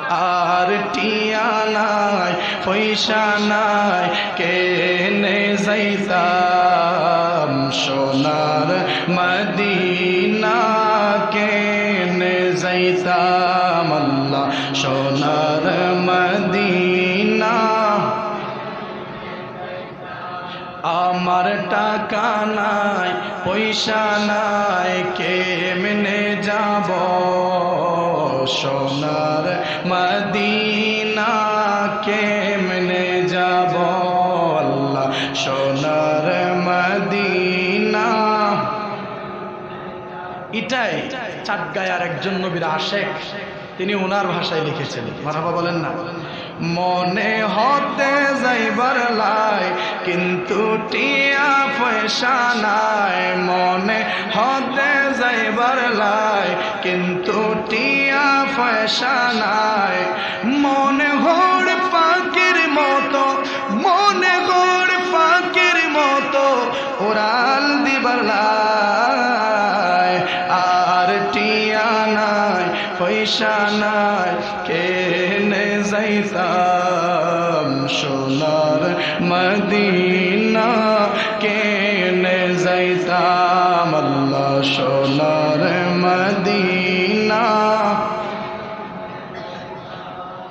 আর টিয়া নাই, পয়সা নাই, কেনে যাইতাম? সোনার মদিনা কেনে যাইতাম আল্লাহ? সোনার মদিনা। আমার টাকা নাই, পয়সা নাই, কেমনে যাব? সোনার মদিনা কেমনে যাব আল্লাহ? সোনার মদিনা। এটাই চাটগায়ার একজন নবীর আশেক। তিনি ওনার ভাষায় লিখেছেন। মারাবা বলেন না। মনে হতে যাইবার লাই, কিন্তু টিয়া পয়সা নাই। মনে হতে যাইবার লাই, কিন্তু টিয়া নাই মনে হর পাখির মতো, মনে হর পাখির মতো ওরাল দিবার লাই। আর টিয়া নাই, পয়সা নাই, কেনে যাইতাম সোনার মদিনা। কেনে যাইতাম আল্লাহ সোনার মদিনা।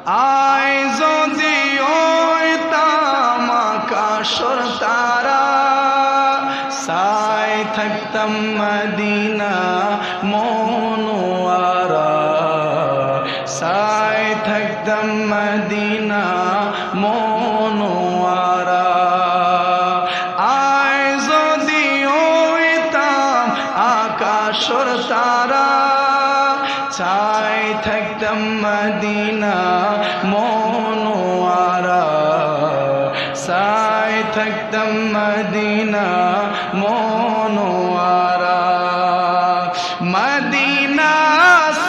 আয় যদি ওই তামাকাশর তারা সাই থাকতাম মদিনা মনোয়ারা। সাই থাকতাম মদিনা মনোয়ারা। আয় যদি আকাশর তারা মদিনা মনোয়ারা সাই থাকতাম মদিনা মনোয়ারা মদিনা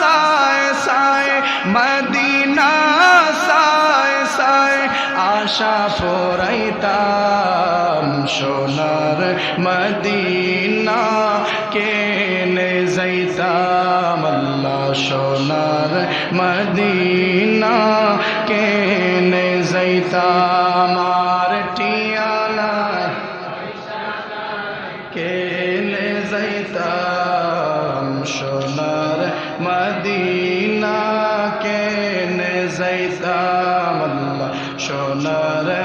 সায় সায় মদিনা সায় সায় আশা ফোরাইতাম সোনার মদিনা। কেনে যাইতাম আল্লাহ সোনার মদিনা কেনে যাইতাম আর টিয়ালা কেনে যাইতাম সোনার মদিনা কেনে যাইতাম আল্লাহ সোনার